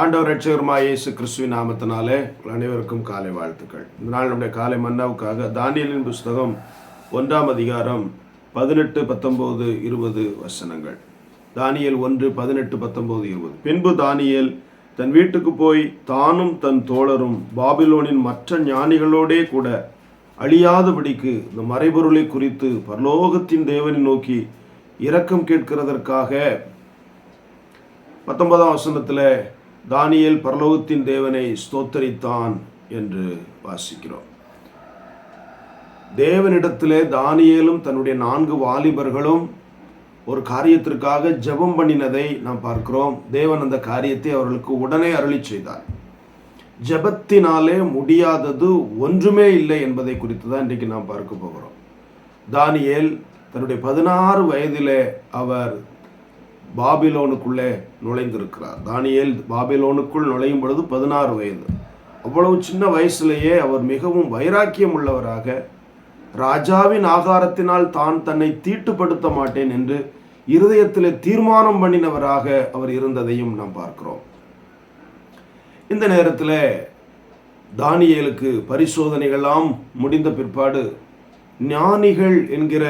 ஆண்டவர் ரட்சகருமா இயேசு கிறிஸ்துவின் நாமத்தினாலே அனைவருக்கும் காலை வாழ்த்துக்கள். இந்த நாள் நம்முடைய காலை மன்னாவுக்காக தானியலின் புஸ்தகம் ஒன்றாம் அதிகாரம் பதினெட்டு பத்தொம்போது இருபது வசனங்கள். தானியல் ஒன்று பதினெட்டு பத்தொம்போது இருபது. பின்பு தானியல் தன் வீட்டுக்கு போய் தானும் தன் தோழரும் பாபிலோனின் மற்ற ஞானிகளோடே கூட அழியாதபடிக்கு இந்த மறைபொருளை குறித்து பரலோகத்தின் தேவனை நோக்கி இரக்கம் கேட்கிறதற்காக பத்தொன்பதாம் வசனத்தில் தானியேல் பரலோகத்தின் தேவனை ஸ்தோத்தரித்தான் என்று வாசிக்கிறோம். தேவனிடத்திலே தானியேலும் தன்னுடைய நான்கு வாலிபர்களும் ஒரு காரியத்திற்காக ஜெபம் பண்ணினதை நாம் பார்க்கிறோம். தேவன் அந்த காரியத்தை அவர்களுக்கு உடனே அருளி செய்தார். ஜெபத்தினாலே முடியாதது ஒன்றுமே இல்லை என்பதை குறித்து தான் இன்றைக்கு நாம் பார்க்க போகிறோம். தானியேல் தன்னுடைய பதினாறு வயதிலே அவர் பாபிலோனுக்குள்ளே நுழைந்திருக்கிறார். தானியேல் பாபிலோனுக்குள் நுழையும் பொழுது பதினாறு வயது. அவ்வளவு சின்ன வயசுலேயே அவர் மிகவும் வைராக்கியம் உள்ளவராக ராஜாவின் ஆகாரத்தினால் தான் தன்னை தீட்டுப்படுத்த மாட்டேன் என்று இருதயத்தில் தீர்மானம் பண்ணினவராக அவர் இருந்ததையும் நாம் பார்க்கிறோம். இந்த நேரத்தில் தானியேலுக்கு பரிசோதனைகள்லாம் முடிந்த பிற்பாடு ஞானிகள் என்கிற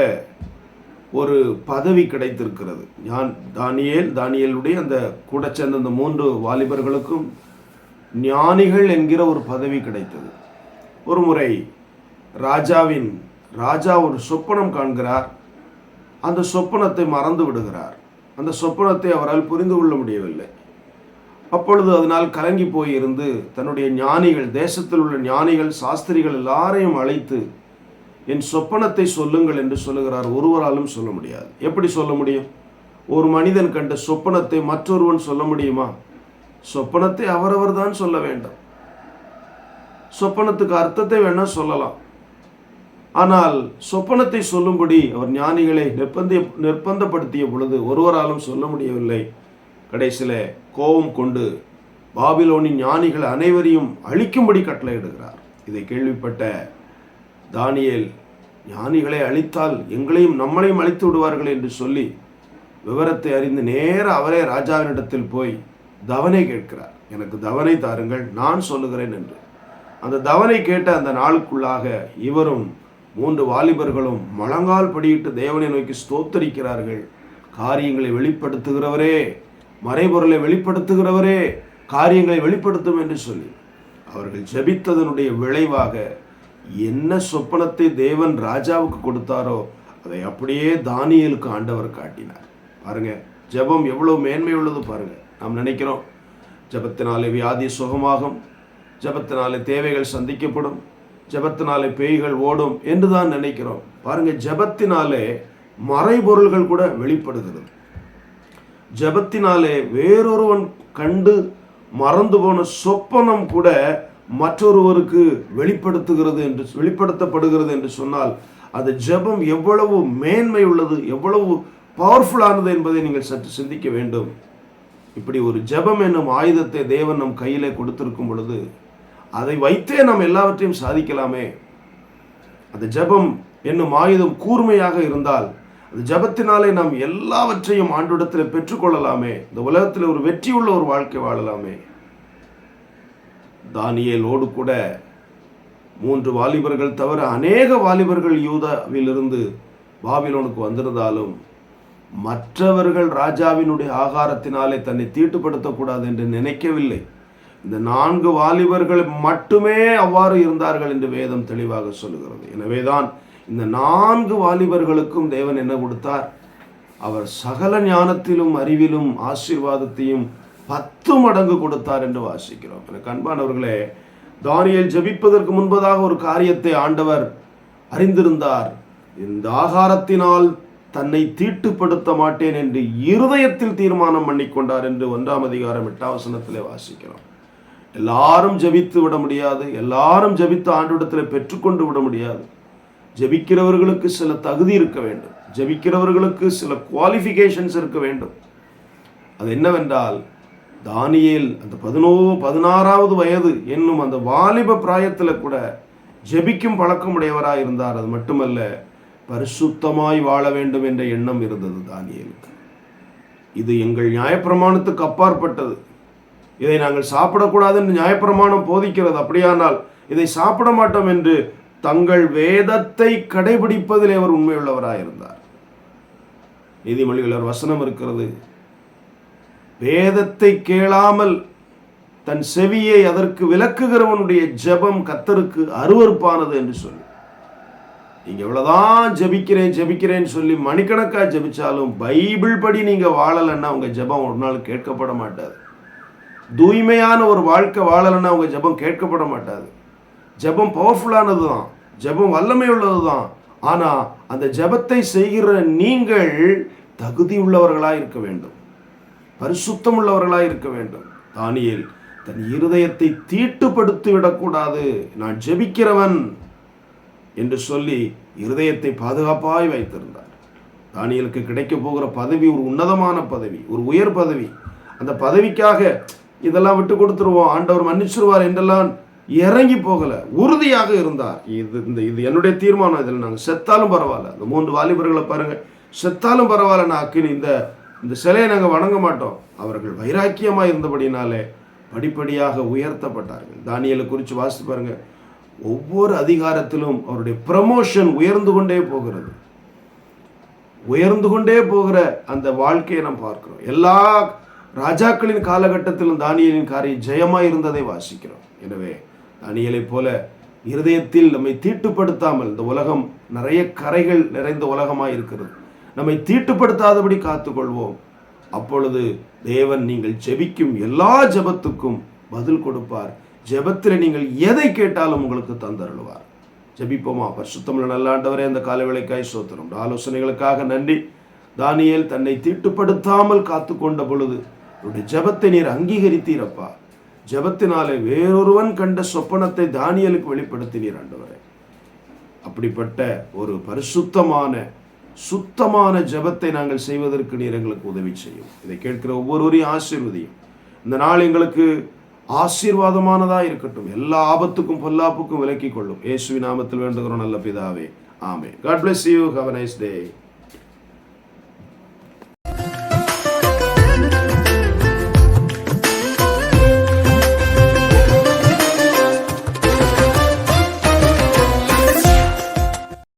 ஒரு பதவி கிடைத்திருக்கிறது. ஞான் தானியேல் தானியேலுடைய அந்த கூட சேர்ந்த அந்த மூன்று வாலிபர்களுக்கும் ஞானிகள் என்கிற ஒரு பதவி கிடைத்தது. ஒரு முறை ராஜாவின் ராஜா ஒரு சொப்பனம் காண்கிறார். அந்த சொப்பனத்தை மறந்து விடுகிறார். அந்த சொப்பனத்தை அவரால் புரிந்து கொள்ள முடியவில்லை. அப்பொழுது அதனால் கலங்கி போயிருந்து தன்னுடைய ஞானிகள் தேசத்தில் உள்ள ஞானிகள் சாஸ்திரிகள் எல்லாரையும் அழைத்து என் சொப்பனத்தை சொல்லுங்கள் என்று சொல்லுகிறார். ஒருவராலும் சொல்ல முடியாது. எப்படி சொல்ல முடியும்? ஒரு மனிதன் கண்ட சொப்பனத்தை மற்றொருவன் சொல்ல முடியுமா? சொப்பனத்தை அவரவர் தான் சொல்ல வேண்டும். சொப்பனத்துக்கு அர்த்தத்தை வேணா சொல்லலாம். ஆனால் சொப்பனத்தை சொல்லும்படி அவர் ஞானிகளை நிர்பந்த நிர்பந்தப்படுத்திய பொழுது ஒருவராலும் சொல்ல முடியவில்லை. கடைசியில் கோபம் கொண்டு பாபிலோனின் ஞானிகள் அனைவரையும் அழிக்கும்படி கட்டளையிடுகிறார். இதை கேள்விப்பட்ட தானியேல் ஞானிகளை அழித்தால் எங்களையும் நம்மளையும் அழித்து விடுவார்கள் என்று சொல்லி விவரத்தை அறிந்து நேர அவரே ராஜாவினிடத்தில் போய் தவனை கேட்கிறார். எனக்கு தவனை தாருங்கள் நான் சொல்லுகிறேன் என்று. அந்த தவனை கேட்ட அந்த நாளுக்குள்ளாக இவரும் மூன்று வாலிபர்களும் மழங்கால் படியிட்டு தேவனை நோக்கி ஸ்தோத்தரிக்கிறார்கள். காரியங்களை வெளிப்படுத்துகிறவரே மறைபொருளை வெளிப்படுத்துகிறவரே காரியங்களை வெளிப்படுத்தும் என்று சொல்லி அவர்கள் ஜெபித்ததனுடைய விளைவாக என்ன சொப்பனத்தை தேவன் ராஜாவுக்கு கொடுத்தாரோ அதை அப்படியே தானியலுக்கு ஆண்டவர் காட்டினார். பாருங்க ஜெபம் எவ்வளவு மேன்மை உள்ளது பாருங்க. நாம் நினைக்கிறோம் ஜெபத்தினாலே வியாதி சுகமாகும் ஜெபத்தினாலே தேவைகள் சந்திக்கப்படும் ஜெபத்தினாலே பேய்கள் ஓடும் என்று தான் நினைக்கிறோம். பாருங்க ஜெபத்தினாலே மறைபொருள்கள் கூட வெளிப்படுகிறது. ஜெபத்தினாலே வேறொருவன் கண்டு மறந்து போன சொப்பனம் கூட மற்றொருவருக்கு வெளிப்படுத்துகிறது என்று வெளிப்படுத்தப்படுகிறது என்று சொன்னால் அந்த ஜெபம் எவ்வளவு மேன்மை உள்ளது எவ்வளவு பவர்ஃபுல்லானது என்பதை நீங்கள் சற்று சிந்திக்க வேண்டும். இப்படி ஒரு ஜெபம் என்னும் ஆயுதத்தை தேவன் நம் கையிலே கொடுத்திருக்கும் பொழுது அதை வைத்தே நாம் எல்லாவற்றையும் சாதிக்கலாமே. அந்த ஜெபம் என்னும் ஆயுதம் கூர்மையாக இருந்தால் அந்த ஜபத்தினாலே நாம் எல்லாவற்றையும் ஆண்டிடத்தில் பெற்றுக்கொள்ளலாமே. இந்த உலகத்தில் ஒரு வெற்றியுள்ள ஒரு வாழ்க்கை வாழலாமே. தானியலோடு கூட மூன்று வாலிபர்கள் தவிர அநேக வாலிபர்கள் யூதாவிலிருந்து பாபிலோனுக்கு வந்திருந்தாலும் மற்றவர்கள் ராஜாவினுடைய ஆகாரத்தினாலே தன்னை தீட்டுப்படுத்தக்கூடாது என்று நினைக்கவில்லை. இந்த நான்கு வாலிபர்கள் மட்டுமே அவ்வாறு இருந்தார்கள் என்று வேதம் தெளிவாக சொல்லுகிறது. எனவேதான் இந்த நான்கு வாலிபர்களுக்கும் தேவன் என்ன கொடுத்தார்? அவர் சகல ஞானத்திலும் அறிவிலும் ஆசீர்வாதத்தையும் பத்து மடங்கு கொடுத்தார் என்று வாசிக்கிறோம். எனக்கு அன்பானவர்களே தானியல் ஜபிப்பதற்கு முன்பதாக ஒரு காரியத்தை ஆண்டவர் அறிந்திருந்தார். இந்த ஆகாரத்தினால் தன்னை தீட்டுப்படுத்த மாட்டேன் என்று இருதயத்தில் தீர்மானம் பண்ணிக்கொண்டார் என்று ஒன்றாம் அதிகாரம் எட்டாவசனத்திலே வாசிக்கிறோம். எல்லாரும் ஜபித்து விட முடியாது. எல்லாரும் ஜபித்து ஆண்டிடத்தில் பெற்றுக்கொண்டு விட முடியாது. ஜபிக்கிறவர்களுக்கு சில தகுதி இருக்க வேண்டும். ஜபிக்கிறவர்களுக்கு சில குவாலிஃபிகேஷன்ஸ் இருக்க வேண்டும். அது என்னவென்றால் தானியேல் அந்த பதினோ பதினாறாவது வயது என்னும் அந்த வாலிப பிராயத்தில் கூட ஜெபிக்கும் பழக்கமுடையவராக இருந்தார். அது மட்டுமல்ல பரிசுத்தமாய் வாழ வேண்டும் என்ற எண்ணம் இருந்தது தானியேலுக்கு. இது எங்கள் நியாயப்பிரமாணத்துக்கு அப்பாற்பட்டது. இதை நாங்கள் சாப்பிடக்கூடாது என்று நியாயப்பிரமாணம் போதிக்கிறது. அப்படியானால் இதை சாப்பிட மாட்டோம் என்று தங்கள் வேதத்தை கடைபிடிப்பதில் அவர் உண்மையுள்ளவராக இருந்தார். நீதிமொழிகள் வசனம் இருக்கிறது. வேதத்தை கேளாமல் தன் செவியை அதற்கு விளக்குகிறவனுடைய ஜெபம் கத்தருக்கு அருவருப்பானது என்று சொல்லி. நீங்க எவ்வளவுதான் ஜெபிக்கிறேன் ஜெபிக்கிறேன்னு சொல்லி மணிக்கணக்கா ஜெபிச்சாலும் பைபிள் படி நீங்க வாழலைன்னா உங்க ஜெபம் ஒரு நாள் கேட்கப்பட மாட்டாது. தூய்மையான ஒரு வாழ்க்கை வாழலைன்னா உங்க ஜெபம் கேட்கப்பட மாட்டாது. ஜெபம் பவர்ஃபுல்லானது தான். ஜெபம் வல்லமை உள்ளது தான். ஆனா அந்த ஜெபத்தை செய்கிற நீங்கள் தகுதி உள்ளவர்களாக இருக்க வேண்டும். பரிசுத்தம் உள்ளவர்களாய் இருக்க வேண்டும். தானியல் தன் இருதயத்தை தீட்டுப்படுத்தி விடக்கூடாது நான் ஜெபிக்கிறவன் என்று சொல்லி இருதயத்தை பாதுகாப்பாய் வைத்திருந்தார். தானியலுக்கு கிடைக்க போகிற பதவி ஒரு உன்னதமான பதவி ஒரு உயர் பதவி அந்த பதவிக்காக இதெல்லாம் விட்டு கொடுத்துருவோம் ஆண்டவர் மன்னிச்சிருவார் என்றெல்லாம் இறங்கி போகல உறுதியாக இருந்தார். இது இந்த இது என்னுடைய தீர்மானம். இதில் நாங்கள் செத்தாலும் பரவாயில்ல. இந்த மூன்று வாலிபர்களை பாருங்கள் செத்தாலும் பரவாயில்ல. நான் அக்கினி இந்த இந்த சிலையை நாங்கள் வணங்க மாட்டோம். அவர்கள் வைராக்கியமாக இருந்தபடினாலே படிப்படியாக உயர்த்தப்பட்டார்கள். தானியலை குறித்து வாசித்து பாருங்கள் ஒவ்வொரு அதிகாரத்திலும் அவருடைய ப்ரமோஷன் உயர்ந்து கொண்டே போகிறது. உயர்ந்து கொண்டே போகிற அந்த வாழ்க்கையை நாம் பார்க்கிறோம். எல்லா ராஜாக்களின் காலகட்டத்திலும் தானியலின் காரியம் ஜெயமாக இருந்ததை வாசிக்கிறோம். எனவே தானியலைப் போல இருதயத்தில் நம்மை தீட்டுப்படுத்தாமல் இந்த உலகம் நிறைய கரைகள் நிறைந்த உலகமாக இருக்கிறது. நம்மை தீட்டுப்படுத்தாதபடி காத்துக்கொள்வோம். அப்பொழுது தேவன் நீங்கள் ஜெபிக்கும் எல்லா ஜெபத்துக்கும் பதில் கொடுப்பார். ஜெபத்தில் நீங்கள் எதை கேட்டாலும் உங்களுக்கு தந்தருள்வார். ஜெபிப்போமா? பரிசுத்தமிழ் நல்லாண்டவரே அந்த காலவேளைக்காய் சோத்திரம் ஆலோசனைகளுக்காக நன்றி. தானியல் தன்னை தீட்டுப்படுத்தாமல் காத்து கொண்ட பொழுது அவருடைய ஜெபத்தை நீர் அங்கீகரித்தீரப்பா. ஜெபத்தினாலே வேறொருவன் கண்ட சொப்பனத்தை தானியலுக்கு வெளிப்படுத்தினீர் ஆண்டவரே. அப்படிப்பட்ட ஒரு பரிசுத்தமான சுத்தமான ஜெபத்தை நாங்கள் செய்வதற்கு நீர் எங்களுக்கு உதவி செய்யும். இதை கேட்கிற ஒவ்வொருவரையும் ஆசீர்வதியும். இந்த நாள் எங்களுக்கு ஆசீர்வாதமானதாக இருக்கட்டும். எல்லா ஆபத்துக்கும் பொல்லாப்புக்கும் விலக்கிக் கொள்ளும். இயேசுவி நாமத்தில் வேண்டுகிறோம் நல்ல பிதாவே. Amen God bless you have nice day